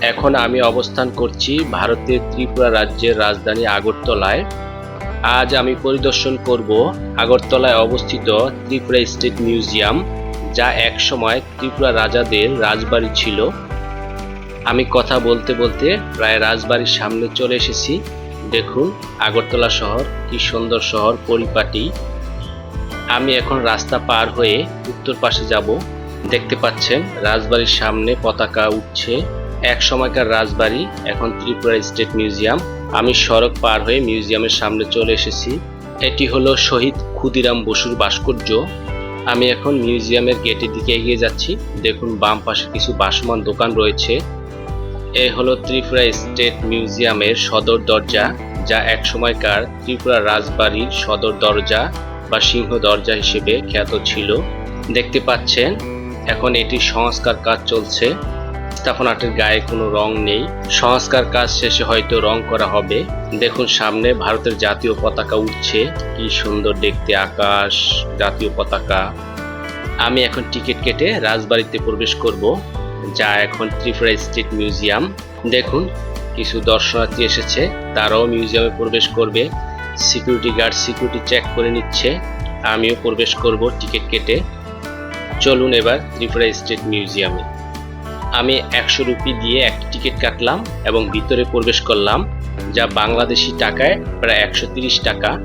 এখন আমি অবস্থান করছি ভারতের ত্রিপুরা রাজ্যের রাজধানী আগরতলায়। আজ আমি পরিদর্শন করব আগরতলায় অবস্থিত ত্রিপুরা স্টেট মিউজিয়াম, যা একসময় ত্রিপুরা রাজাদের রাজবাড়ি ছিল। আমি কথা বলতে বলতে প্রায় রাজবাড়ির সামনে চলে এসেছি। দেখুন আগরতলা শহর, কি সুন্দর শহর পরিপাটি। আমি এখন রাস্তা পার হয়ে উত্তর পাশে যাব। দেখতে পাচ্ছেন রাজবাড়ির সামনে পতাকা উঠছে। এক সময়কার রাজবাড়ি, এখন ত্রিপুরা স্টেট মিউজিয়াম। আমি সড়ক পার হয়ে মিউজিয়ামের সামনে চলে এসেছি। এটি হলো শহীদ ক্ষুদিরাম বসুর ভাস্কর্য। আমি এখন মিউজিয়ামের গেটের দিকে এগিয়ে যাচ্ছি। দেখুন, বাম পাশে কিছু বাসমান দোকান রয়েছে। এ হলো ত্রিপুরা স্টেট মিউজিয়ামের সদর দরজা, যা এক সময়কার ত্রিপুরা রাজবাড়ির সদর দরজা বা সিংহ দরজা হিসেবে খ্যাত ছিল। দেখতে পাচ্ছেন, এখন এটি সংস্কার কাজ চলছে। স্থাপনাটির গায়ে কোনো রং নেই। সংস্কার কাজ শেষে হয়তো রং করা হবে। দেখুন সামনে ভারতের জাতীয় পতাকা উঠছে। কি সুন্দর দেখতে আকাশ, জাতীয় পতাকা। আমি এখন টিকিট কেটে রাজবাড়িতে প্রবেশ করব। যা এখন ত্রিপুরা স্টেট মিউজিয়াম। দেখুন, কিছু দর্শনার্থী এসেছে। তারাও মিউজিয়ামে প্রবেশ করবে। সিকিউরিটি গার্ড সিকিউরিটি চেক করে নিচ্ছে। আমিও প্রবেশ করব টিকিট কেটে। চলুন এবার ত্রিপুরা স্টেট মিউজিয়ামে। আমি একশো রুপি দিয়ে একটি টিকিট কাটলাম এবং ভিতরে প্রবেশ করলাম, যা বাংলাদেশি টাকায় প্রায় একশো টাকা।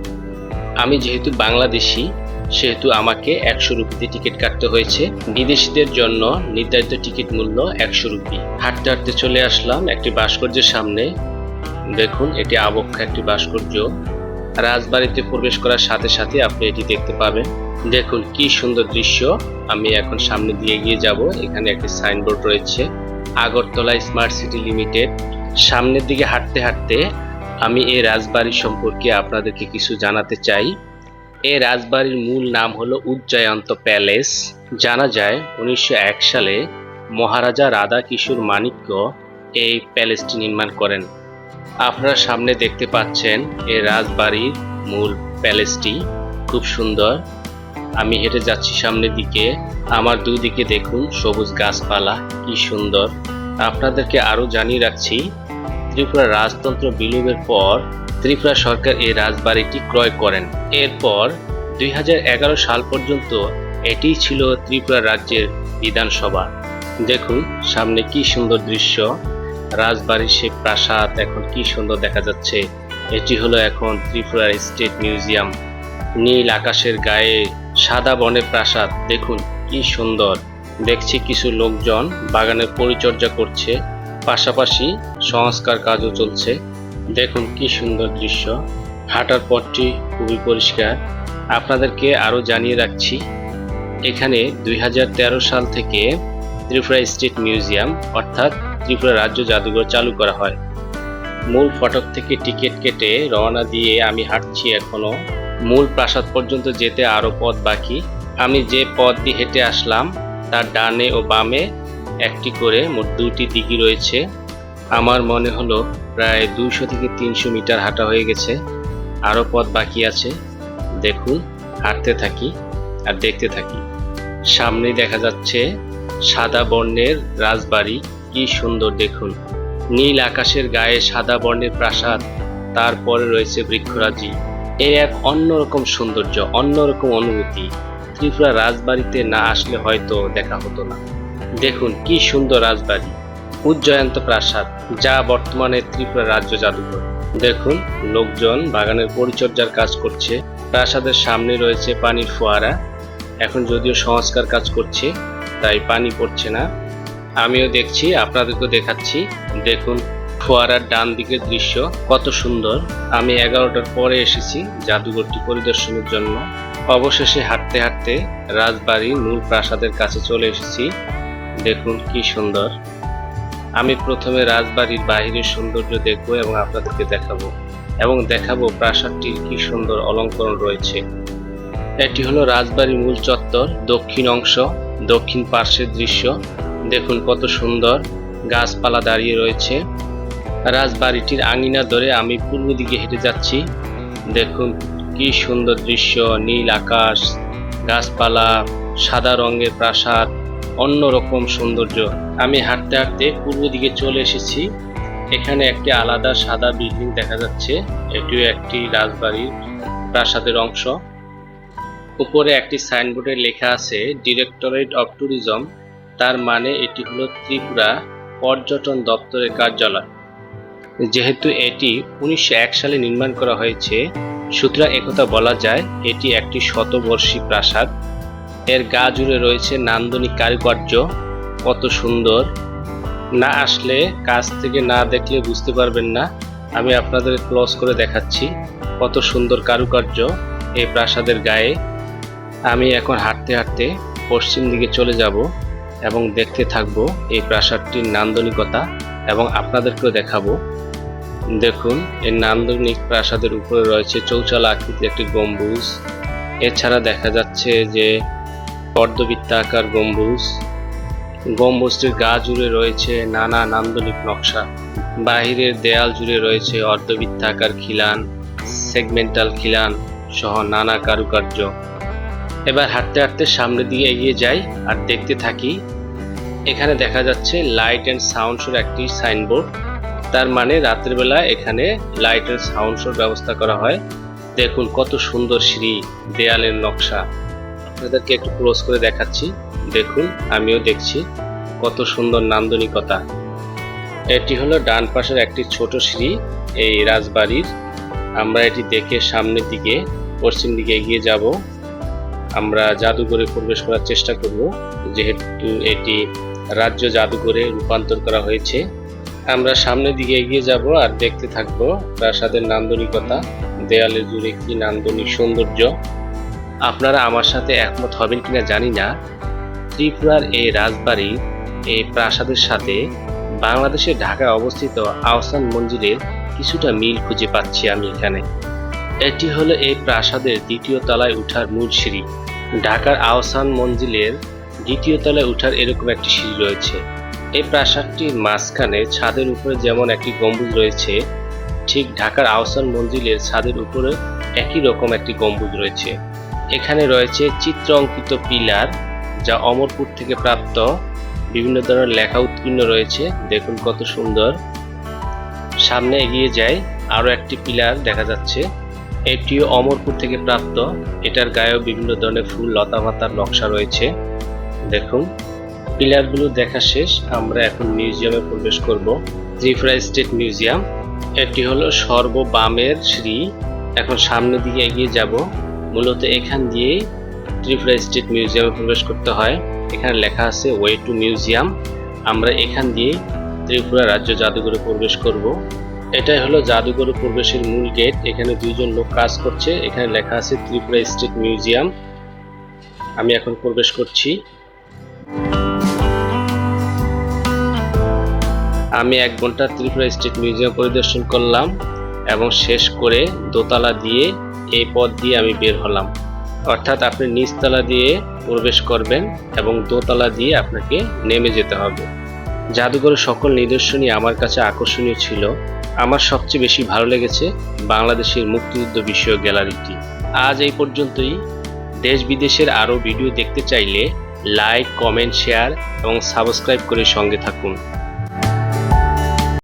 আমি যেহেতু বাংলাদেশি, সেহেতু আমাকে একশো রুপিতে টিকিট কাটতে হয়েছে। বিদেশিদের জন্য নির্ধারিত টিকিট মূল্য একশো রুপি। হাঁটতে হাঁটতে চলে আসলাম একটি ভাস্কর্যের সামনে। দেখুন, এটি আবক্ষ একটি ভাস্কর্য। রাজবাড়িতে প্রবেশ করার সাথে সাথে আপনি এটি দেখতে পাবেন। দেখুন কি সুন্দর দৃশ্য। আমি এখন সামনে দিয়ে গিয়ে যাব। এখানে একটি সাইনবোর্ড রয়েছে, আগরতলা স্মার্ট সিটি লিমিটেড। সামনের দিকে হাঁটতে হাঁটতে আমি এই রাজবাড়ি সম্পর্কে আপনাদেরকে কিছু জানাতে চাই। এই রাজবাড়ির মূল নাম হলো উজ্জয়ন্ত প্যালেস। জানা যায় উনিশশো এক সালে মহারাজা রাধা কিশোর মাণিক্য এই প্যালেসটি নির্মাণ করেন। আপনারা সামনে দেখতে পাচ্ছেন এই রাজবাড়ির মূল প্যালেসটি। খুব সুন্দর। আমি হেঁটে যাচ্ছি সামনের দিকে। আমার দুদিকে দেখুন সবুজ গাছপালা, কি সুন্দর। আপনাদেরকে আরও জানিয়ে রাখছি, ত্রিপুরা রাজতন্ত্র বিলোপের পর ত্রিপুরা সরকার এই রাজবাড়িটি ক্রয় করেন। এরপর দুই হাজার এগারো সাল পর্যন্ত এটিই ছিল ত্রিপুরা রাজ্যের বিধানসভা। দেখুন, সামনে কি সুন্দর দৃশ্য। রাজবাড়ির সে প্রাসাদ এখন কি সুন্দর দেখা যাচ্ছে। এটি হলো এখন ত্রিপুরার স্টেট মিউজিয়াম। নীল আকাশের গায়ে সাদা বনের প্রাসাদ। দেখুন, কি সুন্দর। দেখছি কিছু লোকজন বাগানের পরিচর্যা করছে, পাশাপাশি সংস্কার কাজও চলছে। দেখুন, কি সুন্দর দৃশ্য। হাঁটার পথটি খুবই পরিষ্কার। আপনাদেরকে আরও জানিয়ে রাখছি, এখানে দুই হাজার তেরো সাল থেকে ত্রিপুরা স্টেট মিউজিয়াম, অর্থাৎ ত্রিপুরা রাজ্য জাদুঘর চালু করা হয়। মূল ফটক থেকে টিকিট কেটে রওনা দিয়ে আমি হাঁটছি এখনও মূল প্রাসাদ পর্যন্ত যেতে আরও পথ বাকি। আমি যে পথ দিয়ে হেঁটে আসলাম, তার ডানে ও বামে একটি করে মোট দুটি দিঘি রয়েছে। আমার মনে হলো প্রায় দুইশো থেকে তিনশো মিটার হাঁটা হয়ে গেছে। আরও পথ বাকি আছে। দেখুন, হাঁটতে থাকি আর দেখতে থাকি। সামনেই দেখা যাচ্ছে সাদা বর্ণের রাজবাড়ি। কি সুন্দর দেখুন। নীল আকাশের গায়ে সাদা বর্ণের প্রাসাদ তারপরে রয়েছে বৃক্ষরাজি। এর এক অন্যরকম সৌন্দর্য, অন্যরকম অনুভূতি। ত্রিপুরা রাজবাড়িতে না আসলে হয়তো দেখা হতো না। দেখুন কি সুন্দর রাজবাড়ি, উজ্জয়ন্ত প্রাসাদ, যা বর্তমানে ত্রিপুরা রাজ্য জাদুঘর। দেখুন, লোকজন বাগানের পরিচর্যার কাজ করছে। প্রাসাদের সামনে রয়েছে পানির ফোয়ারা। এখন যদিও সংস্কার কাজ করছে, তাই পানি পড়ছে না। আমিও দেখছি, আপনাদেরকেও দেখাচ্ছি। দেখুন, ফোয়ারার ডান দিকের দৃশ্য, কত সুন্দর। আমি এগারোটার পরে এসেছি জাদুঘরটি পরিদর্শনের জন্য। অবশেষে হাঁটতে হাঁটতে রাজবাড়ির মূল প্রাসাদের কাছে চলে এসেছি। দেখুন, কি সুন্দর। আমি প্রথমে রাজবাড়ির বাহিরের সৌন্দর্য দেখব এবং আপনাদেরকে দেখাবো। এবং দেখাবো প্রাসাদটির কি সুন্দর অলঙ্করণ রয়েছে। এটি হলো রাজবাড়ির মূল চত্বর, দক্ষিণ অংশ, দক্ষিণ পার্শ্বের দৃশ্য। দেখুন কত সুন্দর গাছপালা দাঁড়িয়ে রয়েছে। রাজবাড়িটির আঙিনা ধরে আমি পূর্ব দিকে হেঁটে যাচ্ছি। দেখুন কি সুন্দর দৃশ্য, নীল আকাশ, গাছপালা, সাদা রঙের প্রাসাদ, অন্যরকম সৌন্দর্য। আমি হাঁটতে হাঁটতে পূর্ব দিকে চলে এসেছি। এখানে একটি আলাদা সাদা বিল্ডিং দেখা যাচ্ছে। এটিও একটি রাজবাড়ির প্রাসাদের অংশ। উপরে একটি সাইনবোর্ডে লেখা আছে, ডিরেক্টরেট অফ ট্যুরিজম। তার মানে এটি হলো ত্রিপুরা পর্যটন দপ্তরের কার্যালয়। যেহেতু এটি উনিশশো এক সালে নির্মাণ করা হয়েছে, সুতরাং একথা বলা যায় এটি একটি শতবর্ষী প্রাসাদ। এর গা জুড়ে রয়েছে নান্দনিক কারুকার্য, কত সুন্দর। না আসলে কাছ থেকে না দেখলে বুঝতে পারবেন না, আমি আপনাদের ক্লোজ করে দেখাচ্ছি কত সুন্দর কারুকার্য এই প্রাসাদের গায়ে। আমি এখন হাঁটতে হাঁটতে পশ্চিম দিকে চলে যাব। এবং দেখতে থাকব এই প্রাসাদটির নান্দনিকতা এবং আপনাদেরকেও দেখাবো। দেখুন, এই নান্দনিক প্রাসাদের উপরে রয়েছে চৌচালা আকৃতির একটি গম্বুজ। এছাড়া দেখা যাচ্ছে যে অর্ধবৃত্তাকার গম্বুজ। গম্বুজটির গা জুড়ে রয়েছে নানা নান্দনিক নকশা। বাহিরের দেয়াল জুড়ে রয়েছে অর্ধবৃত্তাকার খিলান, সেগমেন্টাল খিলান সহ নানা কারুকার্য। এবার হাঁটতে হাঁটতে সামনের দিকে এগিয়ে যাই আর দেখতে থাকি এখানে দেখা যাচ্ছে লাইট অ্যান্ড সাউন্ড শোর একটি সাইনবোর্ড তার মানে রাত্রের বেলা এখানে লাইট অ্যান্ড সাউন্ড শোর ব্যবস্থা করা হয়। দেখুন কত সুন্দর সিঁড়ি, দেয়ালের নকশা। আপনাদেরকে একটু ক্লোজ করে দেখাচ্ছি। দেখুন, আমিও দেখছি কত সুন্দর নান্দনিকতা। এটি হলো ডান পাশের একটি ছোট সিঁড়ি, এই রাজবাড়ির। আমরা এটি দেখে সামনের দিকে, পশ্চিম দিকে এগিয়ে যাব। আমরা জাদুঘরে প্রবেশ করার চেষ্টা করব, যেহেতু এটি রাজ্য জাদুঘরে রূপান্তর করা হয়েছে। আমরা সামনের দিকে এগিয়ে যাব আর দেখতে থাকব প্রাসাদের নান্দনিকতা দেয়ালে জুড়ে কি নান্দনিক সৌন্দর্য। আপনারা আমার সাথে একমত হবেন কিনা জানি না। ত্রিপুরার এই রাজবাড়ির এই প্রাসাদের সাথে বাংলাদেশের ঢাকায় অবস্থিত আহসান মঞ্জিলের কিছুটা মিল খুঁজে পাচ্ছি আমি এখানে। এটি হলো এই প্রাসাদের দ্বিতীয় তলায় উঠার মূল সিঁড়ি। ঢাকার আহসান মঞ্জিলের দ্বিতীয় তলায় উঠার এরকম একটি সিঁড়ি রয়েছে। এই প্রাসাদটির মাঝখানে ছাদের উপরে যেমন একটি গম্বুজ রয়েছে, ঠিক ঢাকার আহসান মঞ্জিলের ছাদের উপরে একই রকম একটি গম্বুজ রয়েছে। এখানে রয়েছে চিত্র অঙ্কিত পিলার, যা অমরপুর থেকে প্রাপ্ত। বিভিন্ন ধরনের লেখা উৎকীর্ণ রয়েছে, দেখুন কত সুন্দর। সামনে এগিয়ে যায় আরও একটি পিলার দেখা যাচ্ছে। এটিও অমরপুর থেকে প্রাপ্ত। এটার গায়েও বিভিন্ন ধরনের ফুল লতা পাতার নকশা রয়েছে। দেখুন, পিলারগুলো দেখা শেষ। আমরা এখন মিউজিয়ামে প্রবেশ করব। Tripura state museum. এটি হলো সর্ববামের শ্রী। এখন সামনের দিকে এগিয়ে যাব। মূলত এখান দিয়েই ত্রিপুরা স্টেট মিউজিয়ামে প্রবেশ করতে হয়। এখানে লেখা আছে, ওয়ে টু মিউজিয়াম। আমরা এখান দিয়ে ত্রিপুরা রাজ্য জাদুঘরে প্রবেশ করব। এটাই হলো জাদুঘরে প্রবেশের মূল গেট। এখানে দুইজন লোক কাজ করছে। এখানে লেখা আছে ত্রিপুরা স্টেট মিউজিয়াম। আমি এখন প্রবেশ করছি। আমি এক ঘণ্টা ত্রিপুরা স্টেট মিউজিয়াম পরিদর্শন করলাম এবং শেষ করে দোতলা দিয়ে এই পথ দিয়ে আমি বের হলাম। অর্থাৎ আপনি নিচতলা দিয়ে প্রবেশ করবেন এবং দোতলা দিয়ে আপনাকে নেমে যেতে হবে। জাদুঘরের সকল নিদর্শনই আমার কাছে আকর্ষণীয় ছিল। আমার সবচেয়ে বেশি ভালো লেগেছে বাংলাদেশের মুক্তিযুদ্ধ বিষয়ক গ্যালারিটি। আজ এই পর্যন্তই। দেশ বিদেশের আরও ভিডিও দেখতে চাইলে লাইক, কমেন্ট, শেয়ার এবং সাবস্ক্রাইব করে সঙ্গে থাকুন।